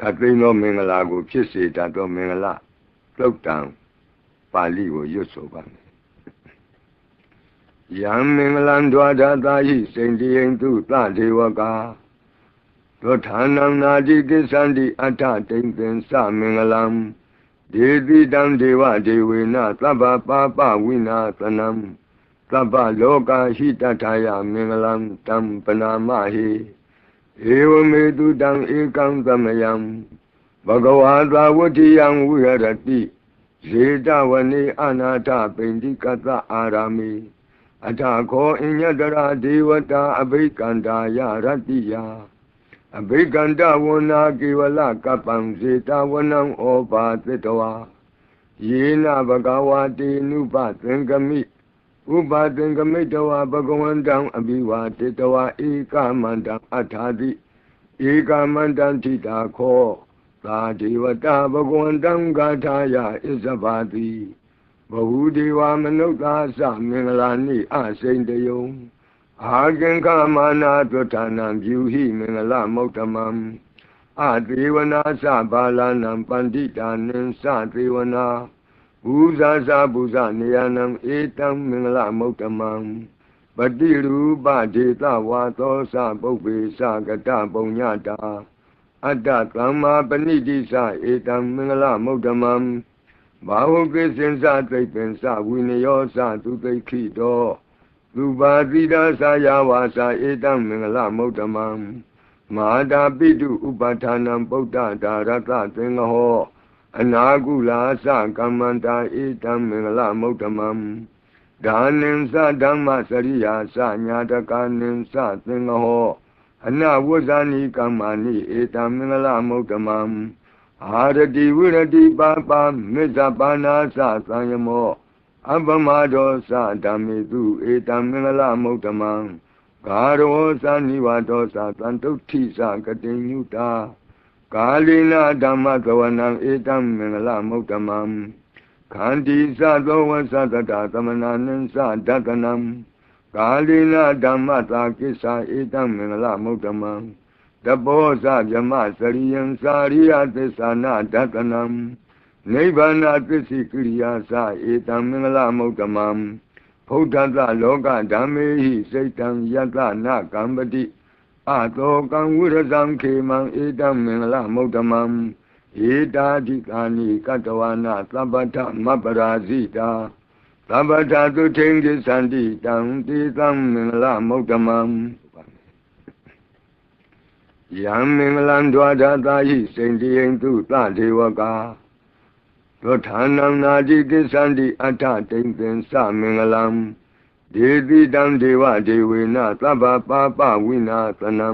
ခတ်သိမ်းသောမင်္ဂလာကို ဖြစ်စေတတ်သောမင်္ဂလာသုတ်တံပါဠိကိုရွတ်ဆိုပါမယ်ယံမင်္ဂလံဒွါဒတာဟိစိန်တိယံသူသဒေဝကာသောဌာနံနာတိကိသန္တိအထတိန်ပင်သမင်္ဂလံဒေတိတံဒေဝဒေဝေနသဗ္ဗပါပဝိနာသနံသဗ္ဗလောကဟိတထာယမင်္ဂလံတံပနာမဟိ ဧဝမေတုတံဧကံသမယံဘဂဝါသာဝတ္တိယံဝိရတိဇေတဝနေအနာထပိန္တိကတအာရာမိအထာခောအညတရာဒေဝတာအဘိကန္တာယရတ္တိယအဘိကန္တဝနာကေဝလကပ္ပံဇေတဝနံဩပါသတ္တဝါယေနဘဂဝါတေနုပသင်္ကမိ ဥပါသင်္ကမိတဝါဘဂဝန္တံအဘိဝါတေတဝါဧကမန္တံအထာတိဧကမန္တံထိတာခောသာဒေဝတာဘဂဝန္တံဂါထာယဣဇဘာတိဘဟုဒေဝမနုဿာသမင်္ဂလာနိအစိန်တယုံအာကင်္ခမာနာသုဌာနံပြုဟိမင်္ဂလမௌတမံအသေဝနာသဘာလနံပန္တိတာနင်္စသေဝနာ ဘူဇာဇာဘူဇနေယနံဧတံမင်္ဂလမௌတမံပတိရူပဒေသဝါသောသပုပ္ပေသကတပုံညတာအတ္တသမ္မာပဏိတိသဧတံမင်္ဂလမௌတမံဘာဟုကိစင်္စသိပ္ပင်္စဝိနယောသသူသိခိတောသူပါတိတာသာယဝါစာဧတံမင်္ဂလမௌတမံမဟာတာပိတုဥပဌာနံပုဒ္ဒဒါရတသင်္ဃဟော အနာကုလာသကမ္မန္တာဧတံမင်္ဂလမௌတမံဒါနင်္စဓမ္မစရိယာသညာတကနင်္စသင်္ဃဟောအနဝဇ္ဇာနိကမ္မာနိဧတံမင်္ဂလမௌတမံအာရတိဝိရတိပါပါမေဇပါနာသသံယမောအပမဒောသဓမ္မေတုဧတံမင်္ဂလမௌတမံဂါရောသနိဝါဒောသသံတုဋ္ဌိသကတိညုတာ ကာလိနာဓမ္မသဝနံဧတံမင်္ဂလမௌတမံခန္တီသသောဝသတတသမနာနံသဒတနံကာလိနာဓမ္မသာကိစ္ဆာဧတံမင်္ဂလမௌတမံတဘောဇဗြမစရိယံစာရိယသစ္စာနာဒတနံနိဗ္ဗာနသစ္စိကိရိယာသဧတံမင်္ဂလမௌတမံဖုဒ္ဓတလောကဓမ္မေဟိစိတ်တံယတနာကံပတိ အတောကံဝိရဇံခေမံဧတံမင်္ဂလမௌတမံဧတာဓိကာနိကတဝနာသဗ္ဗထမပရာဇိတာသဗ္ဗထသုထိန်ကိသန္တိတံတိသံမင်္ဂလမௌတမံယံမင်္ဂလံဒွါဒတာဟိစိန်တိယံသူသဒေဝကာသောဌာနံနာတိကိသန္တိအထတိန်ပင်သမင်္ဂလံ ဒေတိတံဒေဝဒေဝေနသဗ္ဗပါပဝိနာသနံ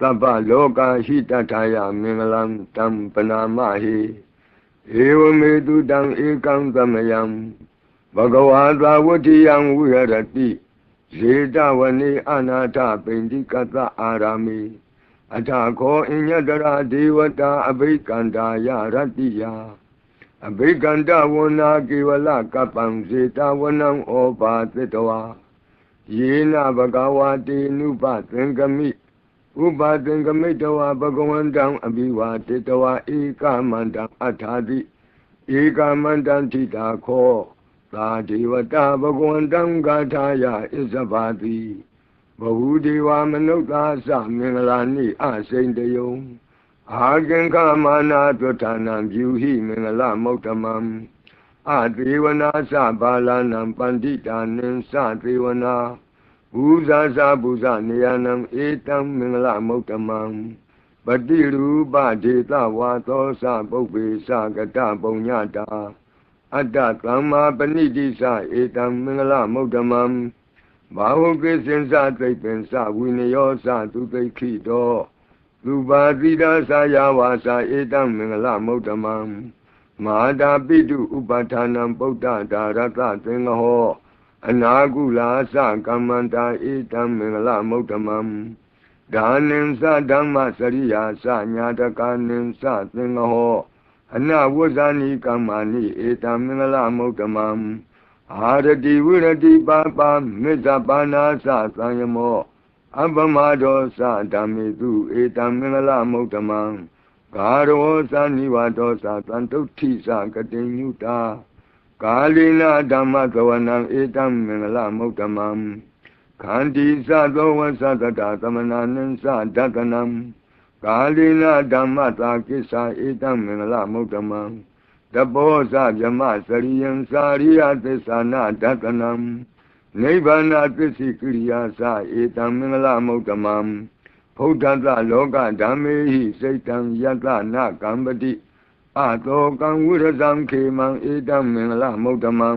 သဗ္ဗလောကဟိတထာယမင်္ဂလံတံပနာမဟိဧဝမေတုတံဧကံသမယံဘဂဝါသာဝတ္တိယံဝိရတိဇေတဝနေအနာထပိန္တိကတအာရာမိအထာခောအညတရာဒေဝတာအဘိကန္တာယရတ္တိယ အဘိကန္တဝနာကေဝလကပ္ပံဇေတဝနံဩပါသတ္တဝါယေနဘဂဝါတေနုပသင်္ကမိဥပါသင်္ကမိတဝါဘဂဝန္တံအဘိဝါတေတဝါဧကမန္တံအထာတိဧကမန္တံထိတာခောသာဒေဝတာဘဂဝန္တံဂါထာယဣဇဘာတိဘဟုဒေဝမနုဿာသမင်္ဂလာနိအစိန်တယုံ အာကင်္ခမာနာသုဌာနံပြုဟိမင်္ဂလမௌတမံအသေဝနာသဘာလနံပန္တိတာနင်္စသေဝနာဘူဇာဇာဘူဇနေယနံဧတံမင်္ဂလမௌတမံပတိရူပဒေသဝါသောသပုပ္ပေသကတပုံညတာအတ္တသမ္မာပဏိတိသဧတံမင်္ဂလမௌတမံဘာဟုကိစင်္စသိပ္ပင်္စဝိနယောသသူသိခိတော သူပါတိတာသာယဝါစာဧတံမင်္ဂလမௌတမံမဟာတာပိတုဥပဌာနံပုဒ္ဒဒါရတသင်္ဃဟောအနာကုလာသကမ္မန္တာဧတံမင်္ဂလမௌတမံဒါနင်္စဓမ္မစရိယာသညာတကနင်္စသင်္ဃဟောအနဝဇ္ဇာနိကမ္မာနိဧတံမင်္ဂလမௌတမံအာရတိဝိရတိပါပါမေဇပါနာသသံယမော အပမဒောသဓမ္မေတုဧတံမင်္ဂလမௌတမံဂ ကာရောသနိဝတောသသံတုဋ္ဌိသကတိညုတာကာလိနာဓမ္မသဝနံဧတံမင်္ဂလမုဒ္ဓမံခန္တီသသောဝသတတသမနာနံသဒတနံကာလိနာဓမ္မသာကိစ္ဆာဧတံမင်္ဂလမုဒ္ဓမံတဘောဇဗြမစရိယံစာရိယသစ္စာနာဒတနံ နိဗ္ဗာန်သစ္စိကိရိယာသဧတံမင်္ဂလမုဒ္ဓမံဖုဒ္ဓတလောကဓမ္မေဟိစိတ်တံယတနာကံပတိအတောကံဝိရဇံခေမံဧတံမင်္ဂလမုဒ္ဓမံ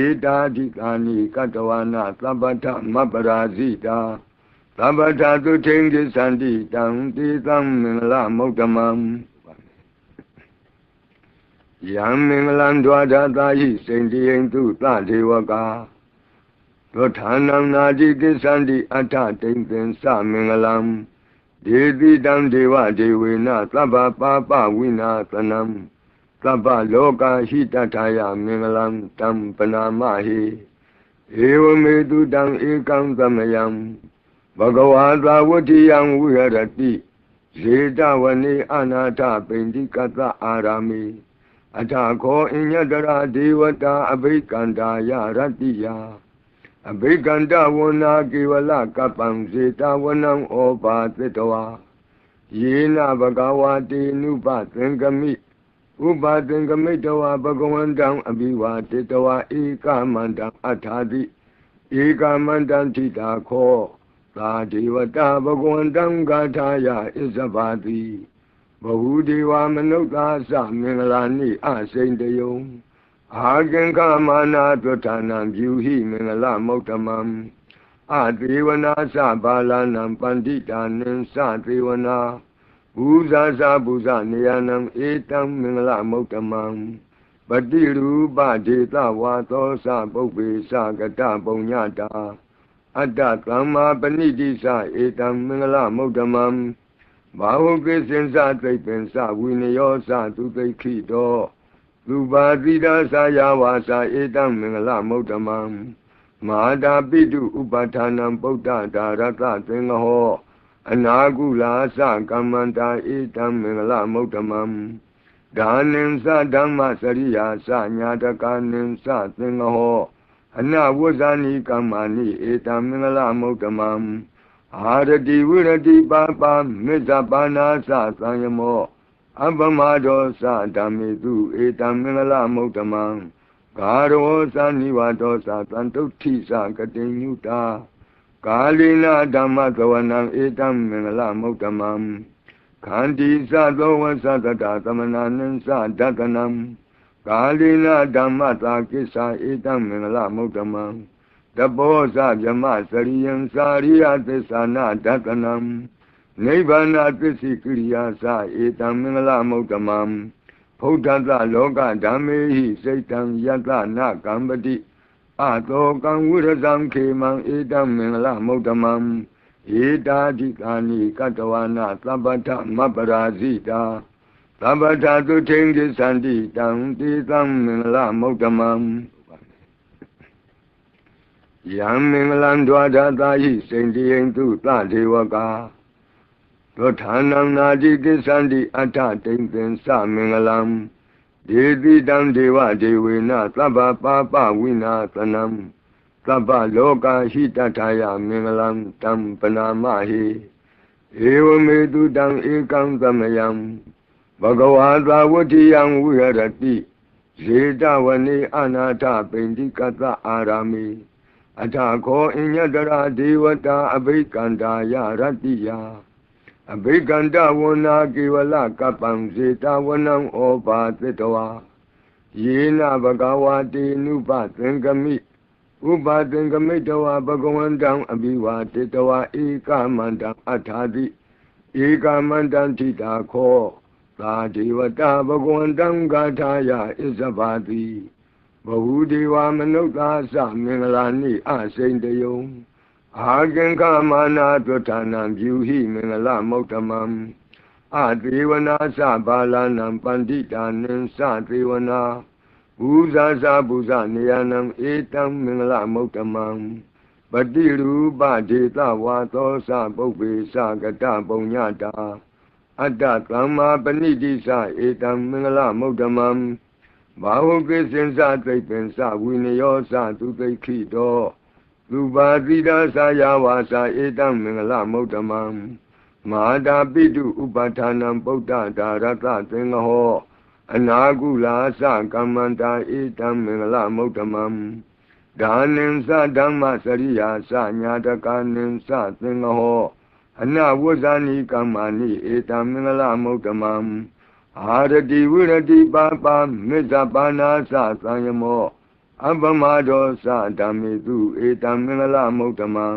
ဧတာဓိကာနိကတဝနာသဗ္ဗထမပရာဇိတာသဗ္ဗထသုထိန်ကိသန္တိတံတိသံမင်္ဂလမုဒ္ဓမံယံမင်္ဂလံဒွါဒတာဟိစိန်တိယံတုသဒေဝကာ သောဌာနံနာတိကိသန္တိအထတိန်သင်္စမင်္ဂလံဒေတိတံဒေဝဒေဝေနသဗ္ဗပါပဝိနာသနံသဗ္ဗလောကဟိတထာယမင်္ဂလံတံပနာမဟိဧဝမေတုတံဧကံသမယံဘဂဝါသာဝတိယံဝိရတိဇေတဝနေအနာထပိန္တိကတအာရာမိအထာခောအညတရာဒေဝတာအဘိကန္တာယရတ္တိယ အဘိကန္တဝနာကေဝလကပံဇေတဝနံဩပါသတ္တဝါယေနဘဂဝါတိနုပသင်္ကမိဥပါသင်္ကမိတဝါဘဂဝန္တံအဘိဝါတေတဝါဧကမန္တံအထာတိဧကမန္တံထိတာခောသာဒေဝတာဘဂဝန္တံဂါထာယဣဇဘာတိဘဝုဒေဝမနုဿာသမင်္ဂလာနိအစိန်တယုံ အာကင်္ခမာနာတွဋ္ဌာနံပြုဟိမင်္ဂလမௌတမံအသေဝနာသဘာလနံပန္တိတာနံသသေဝနာဘူဇာဇာဘူဇနေယနံဧတံမင်္ဂလမௌတမံပတိရူပဒေသဝါသောသပုပ္ပေသကတပုံညတာအတ္တသမ္မာပဏိတိသဧတံမင်္ဂလမௌတမံဘာဟုကိစင်္စသိပ္ပင်္စဝိနယောသသူသိခိတော သူပါတိတာသာယဝါစာဧတံမင်္ဂလမௌတမံမဟာတာပိတုဥပဌာနံပုဒ္ဒဒါရတသင်္ဃဟောအနာကုလာသကမ္မန္တာဧတံမင်္ဂလမௌတမံဒါနင်္စဓမ္မစရိယာသညာတကနင်္စသင်္ဃဟောအနဝဇ္ဇာနိကမ္မာနိဧတံမင်္ဂလမௌတမံအာရတိဝိရတိပါပါမေဇ္ဇပါဏာသသံယမော အပမဒောသဓမ္မေတုဧတံမင်္ဂလမုဒ္ဓမံဂါရောသနိဝတောသသံတုဋ္ဌိသကတိညုတာကာလိနာဓမ္မသဝနံဧတံမင်္ဂလမုဒ္ဓမံခန္တီသသောဝသတတသမနာနံသဒတနံကာလိနာဓမ္မသာကိစ္ဆာဧတံမင်္ဂလမုဒ္ဓမံတဘောဇဗြမစရိယံစာရိယသစ္ဆာနာဒတနံ နိဗ္ဗာန်သစ္စိကိရိယာသဧတံမင်္ဂလမုဒ္ဓမံဖုဒ္ဓတလောကဓမ္မေဟိစိတ်တံယတနာကံပတိအတောကံဝိရဇံခေမံဧတံမင်္ဂလမုဒ္ဓမံဧတာဓိကာနိကတဝနာသဗ္ဗထမပရာဇိတာသဗ္ဗထသုထိန်ကိသန္တိတံတိသံမင်္ဂလမုဒ္ဓမံယံမင်္ဂလံဒွါဒတာဟိစိန်တိယံတုသဒေဝကာ သောဌာနံနာတိကိသန္တိအထတိန်သင်္စမင်္ဂလံဒေတိတံဒေဝဒေဝေနသဗ္ဗပါပဝိနာသနံသဗ္ဗလောကဟိတထာယမင်္ဂလံတံပနာမဟိဧဝမေတုတံဧကံသမယံဘဂဝါသာဝတိယံဝိရတိဇေတဝနေအနာထပိန္တိကတအာရာမိအထာခောအညတရာဒေဝတာအဘိကန္တာယရတ္တိယ အဘိကန္တဝနာကေဝလကပ္ပံဇေတဝနံဩပါသတ္တဝါယေနဘဂဝါတိနုပသင်္ကမိဥပါသင်္ကမိတဝါဘဂဝန္တံအဘိဝါတေတဝါဧကမန္တံအထာတိဧကမန္တံထိတာခောသာဒေဝတာဘဂဝန္တံဂါထာယဣဇဘာတိဘဝုဒေဝမနုဿာသမင်္ဂလာနိအစိန်တယုံ အာကင်္ခမာနာတွဋ္ဌာနံပြုဟိမင်္ဂလမௌတမံအသေဝနာသဘာလနံပန္တိတာနံသသေဝနာဘူဇာဇာဘူဇနေယနံဧတံမင်္ဂလမௌတမံပတိရူပဒေသဝါသောသပုပ္ပေသကတပုံညတာ အတ္တသမ္မာပဏိတိသဧတံမင်္ဂလမုဒ္ဓမံဘာဟုကိစင်္စသိပ္ပင်္စဝိနယောသသူသိခိတော သူပါတိတာသာယဝါစာဧတံမင်္ဂလမုဒ္ဓမံမဟာတာပိတုဥပဌာနံပုဒ္ဒဒါရတသင်္ဃဟောအနာကုလာသကမ္မန္တာဧတံမင်္ဂလမုဒ္ဓမံဒါနင်္စဓမ္မစရိယာသညာတကနင်္စသင်္ဃဟောအနဝဇ္ဇာနိကမ္မာနိဧတံမင်္ဂလမုဒ္ဓမံအာရတိဝိရတိပါပါမေဇ္ဇပါဏာသသံယမော အပမဒောသဓမ္မေတုဧတံမင်္ဂလမုဒ္ဓမံ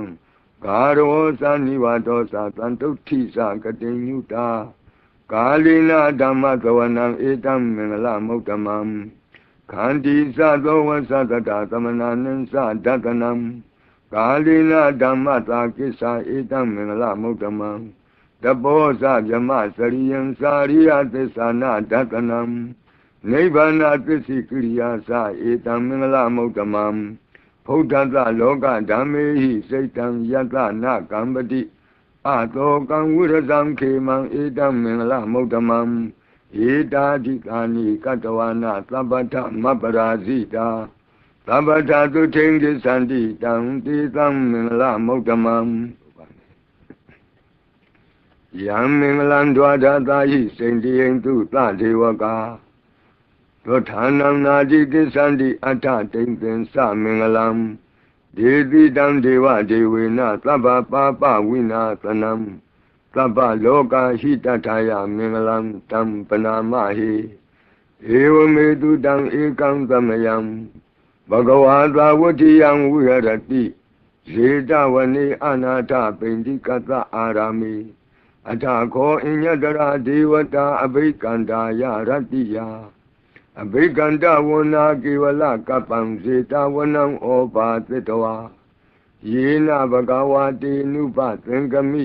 ဂါရောသနိဝါဒောသသံတုဋ္ဌိသကတိညုတာကာလိနာဓမ္မသဝနံဧတံမင်္ဂလမုဒ္ဓမံခန္တီသသောဝသတတသမနာနံသဒတနံကာလိနာဓမ္မသာကိစ္ဆာဧတံမင်္ဂလမုဒ္ဓမံတဘောဇဗြမစရိယံစာရိယသစ္ဆာနာဒတနံ နိဗ္ဗာနသစ္စိကိရိယာသဧတံမင်္ဂလမုဒ္ဓမံဘုဒ္ဓတလောကဓမ္မေဟိစိတ်တံယတနာကံပတိအတောကံဝိရဇံခေမံဧတံမင်္ဂလမုဒ္ဓမံဧတာဓိကာနိကတဝနာသဗ္ဗတမပရာဇိတာသဗ္ဗတာသုထိန်ကိသန္တိတံတိသံမင်္ဂလမုဒ္ဓမံယံမင်္ဂလံဒွါဒတာဟိစိန္တိယံတုသဒေဝကာ သောဌာနံနာတိကိသန္တိအတ္ထတိံသင်္သမင်္ဂလံဒေတိတံဒေဝဒေဝေနသဗ္ဗပါပဝိနာသနံသဗ္ဗလောကဟိတထာယမင်္ဂလံတံပနာမဟိဧဝမေတုတံဧကံသမယံဘဂဝါသာဝတိယံဝိဟရတိဇေတဝနေအနာထပိန္တိကတအာရာမိအထာခောအညတရာဒေဝတာအဘိကန္တာယရတ္တိယ အဘိကန္တဝနာကေဝလကပံဇေတဝနံဩပါသတ္တဝါယေနဘဂဝါတေနုပသင်္ကမိ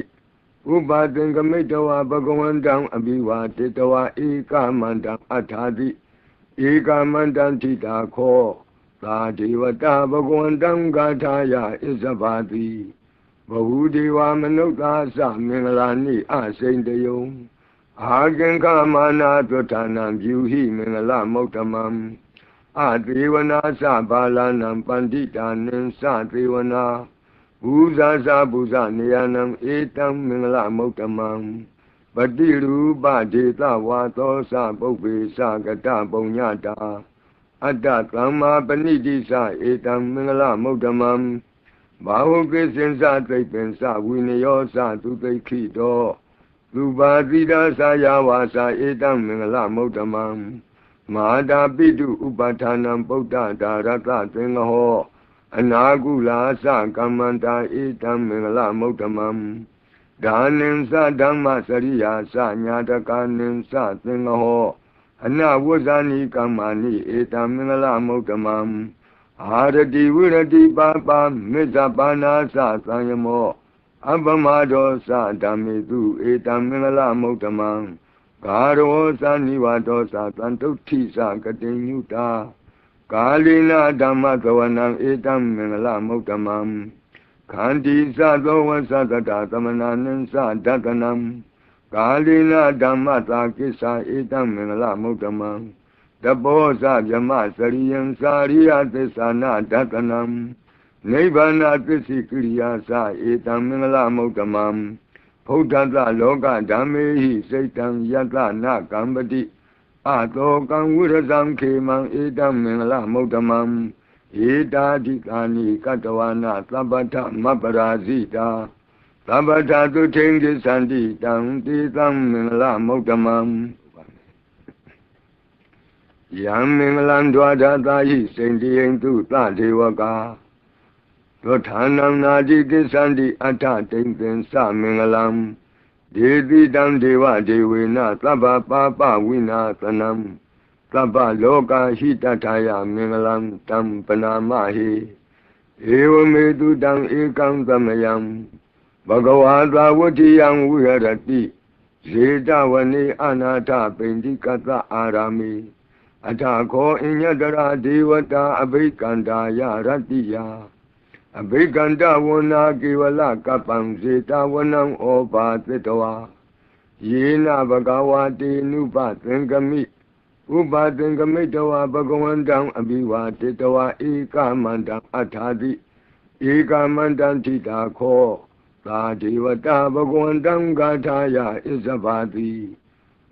ဥပါသင်္ကမိတဝါဘဂဝန္တံအဘိဝါတေတဝါဧကမန္တံအထာတိဧကမန္တံထိတာခောသာဒေဝတာဘဂဝန္တံဂါထာယဣဇဘာတိဘဝဒေဝမနုဿာသမင်္ဂလာနိအစိန်တယုံ အာကင်္ခမာနာသွဋ္ဌာနံပြုဟိမင်္ဂလမုဒ္ဓမံအသေဝနာသဘာလနံပန္တိတာနင်္စသေဝနာဘူဇာဇာဘူဇနေယနံဧတံမင်္ဂလမုဒ္ဓမံပတိရူပဒေသဝါသောသပုပ္ပေသကတပုံညတာအတ္တသမ္မာပဏိတိသဧတံမင်္ဂလမုဒ္ဓမံဘာဟုကိစင်္စသိပ္ပင်္စဝိနယောသသူသိခိတော သူပါတိတာသာယဝါစာဧတံမင်္ဂလမုဒ္ဓမံမဟာတာပိတုဥပဌာနံပုဒ္ဒဒါရတသင်္ဃဟောအနာကုလာသကမ္မန္တာဧတံမင်္ဂလမုဒ္ဓမံဒါနင်္စဓမ္မစရိယာသညာတကနင်္စသင်္ဃဟောအနဝဇ္ဇာနိကမ္မာနိဧတံမင်္ဂလမုဒ္ဓမံအာရတိဝိရတိပါပါမေဇ္ဇပါဏာသသံယမော အပမဒောသဓမ္မေတုဧတံမင်္ဂလမုဒ္ဓမံဂါရောသနိဝါဒောသသံတုဋ္ဌိသကတိညုတာကာလိနာဓမ္မသဝနံဧတံမင်္ဂလမုဒ္ဓမံခန္တီသသောဝသတတသမနာနံသဒတနံကာလိနာဓမ္မသာကိစ္ဆာဧတံမင်္ဂလမုဒ္ဓမံတဘောဇဗြမစရိယံစာရိယသစ္ဆာနာဒတနံ နိဗ္ဗာနသစ္စိကိရိယာသဧတံမင်္ဂလမုဒ္ဓမံဘုဒ္ဓတလောကဓမ္မေဟိစိတ်တံယတနာကံပတိအတောကံဝိရဇံခေမံဧတံမင်္ဂလမုဒ္ဓမံဧတာဓိကာနိကတဝနာသဗ္ဗထမပရာဇိတာသဗ္ဗထသုထိန်ကိသန္တိတံတိသံမင်္ဂလမုဒ္ဓမံယံမင်္ဂလံဒွါဒတာဟိစိန္တိယံတုသဒေဝကာ သောဌာနံနာတိကိသန္တိအတ္ထတိံသင်္သမင်္ဂလံဒေတိတံဒေဝဒေဝေနသဗ္ဗပါပဝိနာသနံသဗ္ဗလောကဟိတထာယမင်္ဂလံတံပနာမဟိဧဝမေတုတံဧကံသမယံဘဂဝါသာဝတိယံဝိဟရတိဇေတဝနေအနာထပိန္တိကတအာရာမိအထာခောအညတရာဒေဝတာအဘိကန္တာယရတ္တိယ အဘိကန္တဝနာကေဝလကပံဇေတဝနံဩပါသတ္တဝါယေနဘဂဝါတေနုပသင်္ကမိဥပသင်္ကမိတဝဘဂဝန္တံအဘိဝါတေတဝဧကမန္တံအထာတိဧကမန္တံထိတာခောသာဒေဝတာဘဂဝန္တံဂါထာယဣဇဘာတိ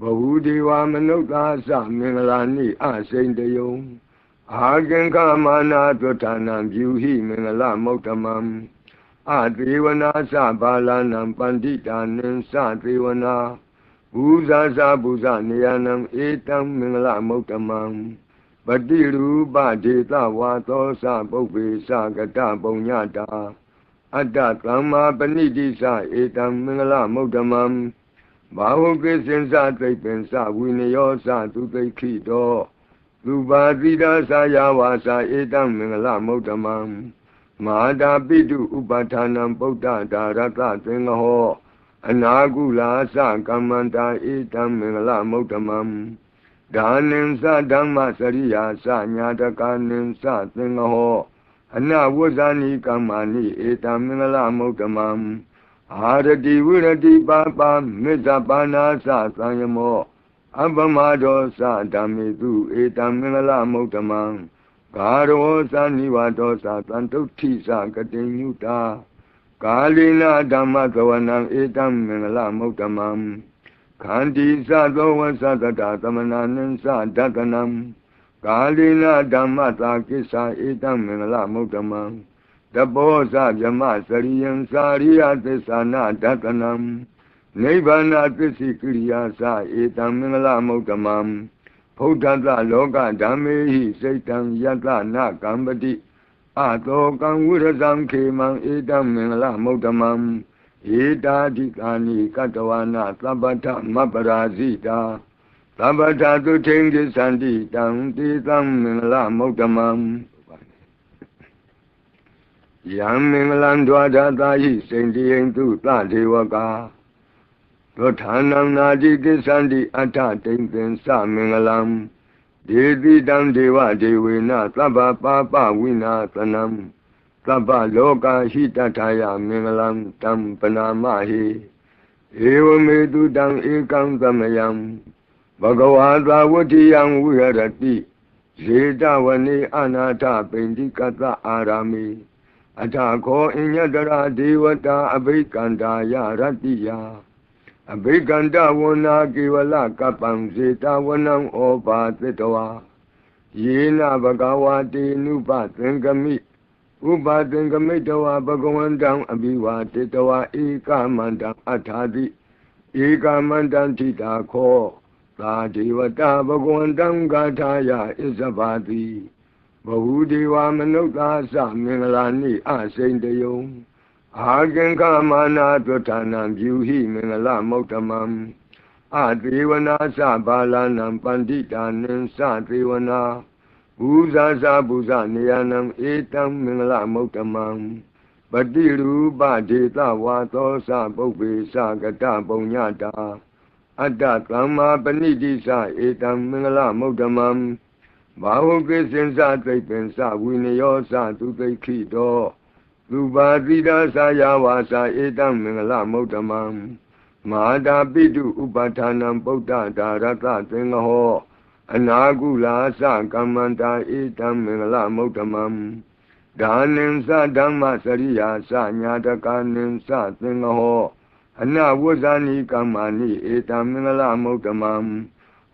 ဘဝုဒေဝမနုဿာသမင်္ဂလာနိအစိန်တယုံ အာကင်္ခမာနာသွဌာနံပြုဟိမင်္ဂလမௌတမံအသေဝနာသဘာလနံပန္တိတာနံသသေဝနာဘူဇာသာဘူဇနေယနံဧတံမင်္ဂလမௌတမံပတိရူပဒေသဝါသောသပုပ္ပေသကတပုံညတာအတ္တသမ္မာပဏိတိသဧတံမင်္ဂလမௌတမံဘာဝကိစင်္စသိပ္ပင်္စဝိနယောသသူသိခိတော သူပါတိတာသာယဝါစာဧတံမင်္ဂလမௌတမံမဟာတာပိတုဥပါဌာနံဗုဒ္ဓဒါရတသင်္ဟောအနာကုလာသကမ္မန္တာဧတံမင်္ဂလမௌတမံဒါနင်္စဓမ္မစရိယာသညာတကာနင်္စသင်္ဟောအနဝဇာနိကမ္မာနိဧတံမင်္ဂလမௌတမံအာရတိဝိရတိပါပါမေဇပါနာသသံယမော အပမဒောသဓမ္မေတုဧတံမင်္ဂလမௌတမံဂါရောသနိဝဒောသသံတုဋ္ဌိသကတိညုတာကာလိနာဓမ္မသဝနံဧတံမင်္ဂလမௌတမံခန္တီသသောဝသတတသမနာနံသဒတနံကာလိနာဓမ္မသာကိစ္ဆာဧတံမင်္ဂလမௌတမံတဘောဇဗြမစရိယံစာရိယသစ္ဆာနာဒတနံ နိဗ္ဗာနသစ္စိကိရိယာသဧတံမင်္ဂလမௌတမံဘုဒ္ဓတလောကဓမ္မေဟိစိတ်တံယတနာကံပတိအတောကံဝိရဇံခေမံဧတံမင်္ဂလမௌတမံဧတာတိကာနိကတဝနာသဗ္ဗထမပရာဇိတာသဗ္ဗထသုထိန်ကိသန္တိတံတေသံမင်္ဂလမௌတမံယံမင်္ဂလံဒွါဒတာဟိစိန်တိယံသူသဒေဝကာ သောဌာနံနာတိကိသန္တိအထတိန်သင်္သမင်္ဂလံဒေတိတံဒေဝဒေဝေနသဗ္ဗပါပဝိနာသနံသဗ္ဗလောကဟိတထာယမင်္ဂလံတံပနာမဟိဧဝမေတုတံဧကံသမယံဘဂဝါသာဝတ္တိယံဝိဟရတိဇေတဝနေအနာထပိန္တိကတအာရမေအထာခောအညတရာဒေဝတာအဘိကန္တာယရတ္တိယ အဘိကန္တဝနာကေဝလကပံစေတဝနံဩပါသတဝါယေနဘဂဝါတေနုပသင်္ကမိဥပသင်္ကမိတဝါဘဂဝန္တံအဘိဝါတေတဝါဧကမန္တံအထာတိဧကမန္တံထိတာခောသာဒေဝတာဘဂဝန္တံဂါထာယဣဇဘာတိဘဝုဒေဝမနုဿာသမင်္ဂလာနိအစိန်တယုံ အာကင်္ခမာနာသွဌာနံပြုဟိမင်္ဂလမௌတမံအသေဝနာသဘာလနံပန္တိတာနံသသေဝနာဘူဇာသာဘူဇနေယနံဧတံမင်္ဂလမௌတမံပတိရူပဒေသဝါသောသပုပ္ပေသကတပုံညတာအတ္တသမ္မာပဏိတိသဧတံမင်္ဂလမௌတမံဘာဝကိစင်္စသိပ္ပင်္စဝိနယောသသူသိခိတော သူပါတိတာသာယဝါစာဧတံမင်္ဂလမௌတမံမဟာတာပိတုဥပဌာနံပုဒ္ဒဒါရတသင်္ဟောအနာကုလာသကမ္မန္တာဧတံမင်္ဂလမௌတမံဒါနင်္စဓမ္မစရိယာသညာတကာနင်္စသင်္ဟောအနဝဇာနိကမ္မာနိဧတံမင်္ဂလမௌတမံ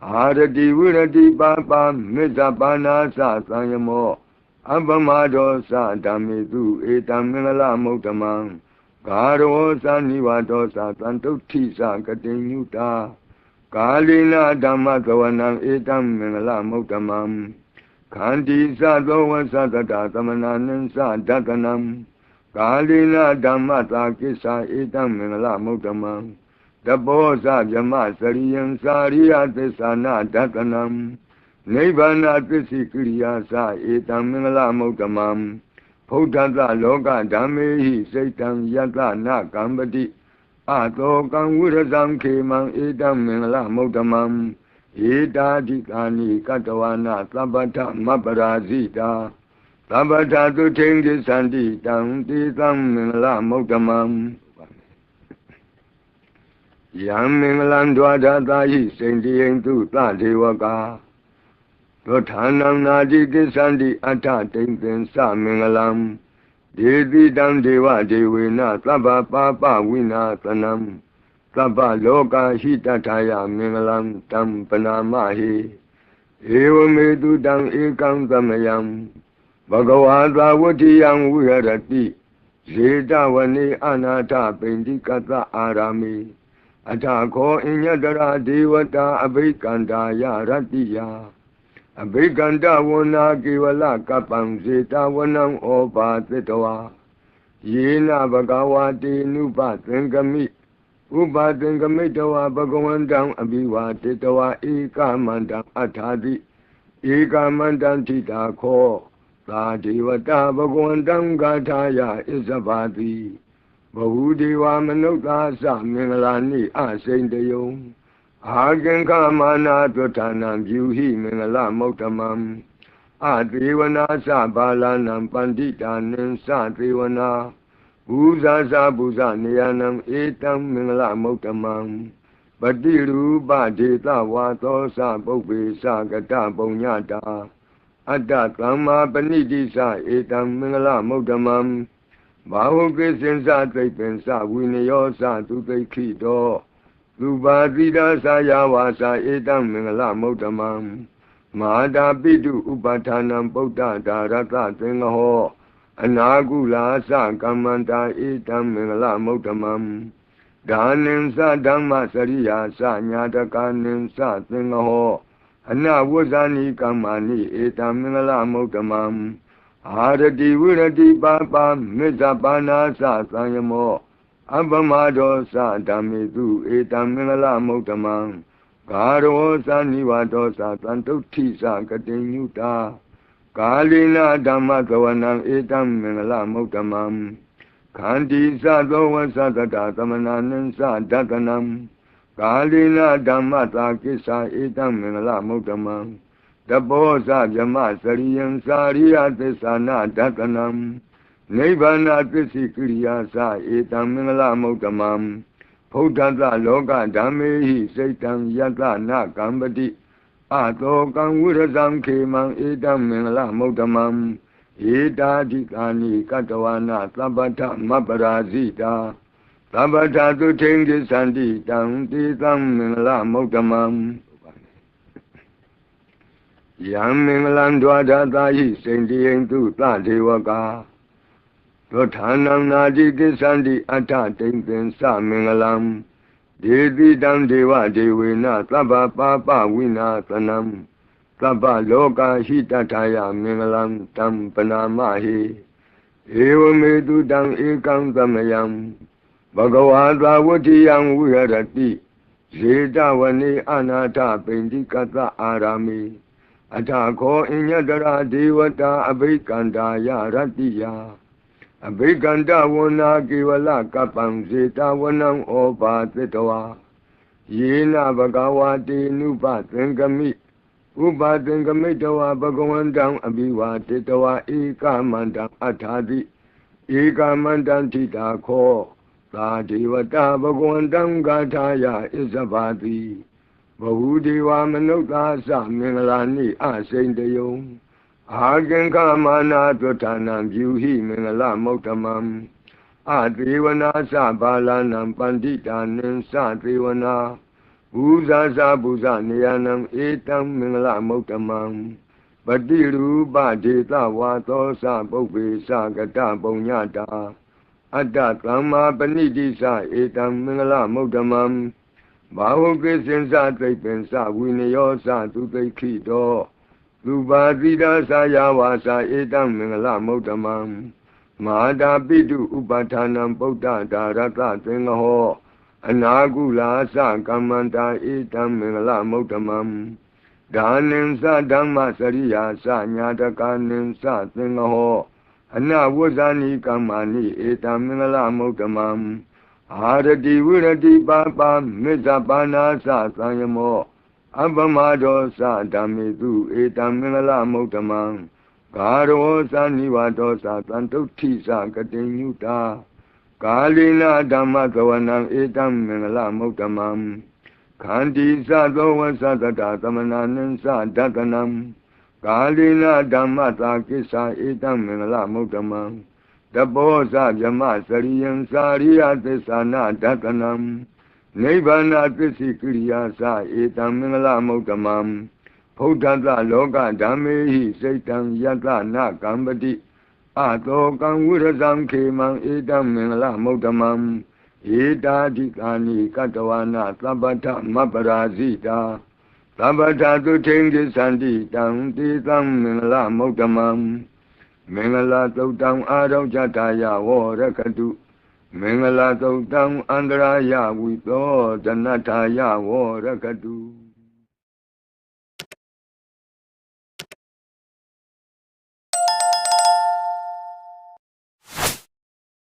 အာရတိဝိရတိပါပါမေဇ္ဇပါနာသသံယမော အပမဒောသဓမ္မေတုဧတံမင်္ဂလမௌတမံဂါရောသနိဝဒောသသံတုဋ္ဌိသကတိညုတာကာလိနာဓမ္မသဝနံဧတံမင်္ဂလမௌတမံခန္တီသသောဝသတတသမနာနံသဒတနံကာလိနာဓမ္မသာကိစ္ဆာဧတံမင်္ဂလမௌတမံတဘောဇဗြမစရိယံစာရိယသစ္ဆာနာဒတနံ နိဗ္ဗာန်သစ္စိကိရိယာသဧတံမင်္ဂလမௌတမံဘုဒ္ဓတလောကဓမ္မေဟိစိတ်တံယတနာကံပတိအတောကံဝိရဇံခေမံဧတံမင်္ဂလမௌတမံဧတာဓိကာနိကတဝနာသဗ္ဗထမပရာဇိတာသဗ္ဗထသုထိန်ကိသန္တိတံတေသံမင်္ဂလမௌတမံယယံမင်္ဂလံဒွါဒသာဟိစိန်တိယံတုသဒေဝကာ သောဌာနံနာတိကိစ္ဆန္တိအထတိန်သင်္သမင်္ဂလံဒေတိတံဒေဝဒေဝေနသဗ္ဗပါပဝိနာသနံသဗ္ဗလောကဟိတထာယမင်္ဂလံတံပနာမဟိဧဝမေတုတံဧကံသမယံဘဂဝါသာဝတိယံဝိဟရတိဇေတဝနေအနာထပိန္တိကတအာရာမိအထာခောအညတရာဒေဝတာအဘိကန္တာယရတ္တိယ အဘိကန္တဝနာကေဝလကပံဇေတဝနံဩပါသတ္တဝါယေနဘဂဝါတိနုပသင်္ကမိဥပါသင်္ကမိတဝါဘဂဝန္တံအဘိဝါတေတဝါဧကမန္တံအထာတိဧကမန္တံထိတာခောသာဒေဝတာဘဂဝန္တံဂါထာယဣဇဘာတိဘဝုဒေဝမနုဿာသမင်္ဂလာနိအစိန်တယုံ အာကင်္ခမာနာတွဋ္ဌာနံပြုဟိမင်္ဂလမௌတမံအသေဝနာသဘာလနံပန္တိတာနိသသေဝနာဘူဇာဇာဘူဇနေယနံဧတံမင်္ဂလမௌတမံပတိရူပဒေသဝါသောသပုပ္ပေသကတပုံညတာအတ္တသမ္မာပဏိတိသဧတံမင်္ဂလမௌတမံဘာဟုကိစင်္စသိပ္ပင်္စဝိနယောသသူသိခိတော သူပါတိတာသာယဝါစာဧတံမင်္ဂလမௌတမံမဟာတာပိတုဥပဌာနံပုဒ္ဒဒါရတသင်္ဃဟောအနာကုလာသကမ္မန္တာဧတံမင်္ဂလမௌတမံဒါနင်္စဓမ္မစရိယာသညာတကနင်္စသင်္ဃဟောအနဝဇ္ဇာနိကမ္မာနိဧတံမင်္ဂလမௌတမံအာရတိဝိရတိပါပါမေဇပါနာသသံယမော အပမဒောသဓမ္မေတုဧတံမင်္ဂလမௌတမံဂါရောသနိဝဒောသသံတုဋ္ဌိသကတိညုတာကာလိနာဓမ္မသဝနံဧတံမင်္ဂလမௌတမံခန္တီသသောဝသတတသမနာနံသဒတနံကာလိနာဓမ္မသာကိစ္ဆာဧတံမင်္ဂလမௌတမံတဘောဇဗြမစရိယံစာရိယသစ္ဆာနာဒတနံ နိဗ္ဗာနသစ္စိကိရိယာသဧတံမင်္ဂလမௌတမံဘုဒ္ဓတလောကဓမ္မေဟိစိတ်တံယတနာကံပတိအတောကံဝိရဇံခေမံဧတံမင်္ဂလမௌတမံဧတာဓိကာနိကတဝနာသဗ္ဗထမပရာဇိတာသဗ္ဗထသုထိန်ကိသန္တိတံတိသံမင်္ဂလမௌတမံယံမင်္ဂလံဒွါဒသာဟိစိန်တိယံတုသဒေဝကာ သောဌာနံနာတိကိသန္တိအထတိန်သင်္သမင်္ဂလံဒေတိတံဒေဝဒေဝေနသဗ္ဗပါပဝိနာသနံသဗ္ဗလောကဟိတထာယမင်္ဂလံတံပနာမဟိဧဝမေတုတံဧကံသမယံဘဂဝါသာဝတိယံဝိဟရတိဇေတဝနေအနာထပိန္တိကတအာရာမိအထာခောအညတရာဒေဝတာအဘိကန္တာယရတ္တိယ အဘိကန္တဝနာကေဝလကပ္ပံဇေတဝနံဩပါသတ္တဝါယေနဘဂဝါတေနုပသင်္ကမိဥပါသင်္ကမိတဝါဘဂဝန္တံအဘိဝါတေတဝါဧကမန္တံအထာတိဧကမန္တံထိတာခောသာဒေဝတာဘဂဝန္တံဂါထာယဣဇဘာတိဘဟုဒေဝမနုဿာသမင်္ဂလာနိအစိန်တယုံ အာကင်္ခမာနာတွဋ္ဌာနံပြုဟိမင်္ဂလမௌတမံအသေဝနာသဘာလနံပန္တိတာနိသသေဝနာဘူဇာဇာဘူဇနေယနံဧတံမင်္ဂလမௌတမံပတိရူပဒေသဝါသောသပုပ္ပေသကတပုံညတာအတ္တသမ္မာပဏိတိသဧတံမင်္ဂလမௌတမံဘာဟုကိစင်္စသိပ္ပင်္စဝိနယောသသူသိခိတော သူပါတိတာသာယဝါစာဧတံမင်္ဂလမௌတမံမဟာတာပိတုဥပဌာနံပုဒ္ဒဒါရတသင်္ဃဟောအနာကုလာသကမ္မန္တာဧတံမင်္ဂလမௌတမံဒါနင်္စဓမ္မစရိယာသညာတကနင်္စသင်္ဃဟောအနဝဇ္ဇာနိကမ္မာနိဧတံမင်္ဂလမௌတမံအာရတိဝိရတိပါပါမေဇပါနာသသံယမော အပမဒောသဓမ္မေတုဧတံမင်္ဂလမௌတမံဂါရောသနိဝါဒောသတံတုဋ္ဌိသကတိညုတာ ကာလိနာဓမ္မသဝနံဧတံမင်္ဂလမုဒ္ဓမံခန္တီသသောဝသတတသမဏနိသဒတနံကာလိနာဓမ္မသာကိစ္ဆာဧတံမင်္ဂလမုဒ္ဓမံတပောဇဗြမစရိယံစာရိယသစ္ဆာနာဒတနံ နိဗ္ဗာနသစ္စိကိရိယာသဧတံမင်္ဂလမုဒ္ဓမံဘုဒ္ဓတလောကဓမ္မေဟိစိတ်တံယတနာကံပတိအတောကံဝိရဇံခေမံဧတံမင်္ဂလမုဒ္ဓမံဧတာတိကာနိကတဝနာသဗ္ဗထမပ္ပရာဇိတာသဗ္ဗထသုထိန်ကိသန္တိတံတိသံမင်္ဂလမုဒ္ဓမံမင်္ဂလာသုတ်တံအာရောဇတာယဝရကတု မင်္ဂလာသုတ်တံအန္တရာယဝိသောဒနထာယဝရကတု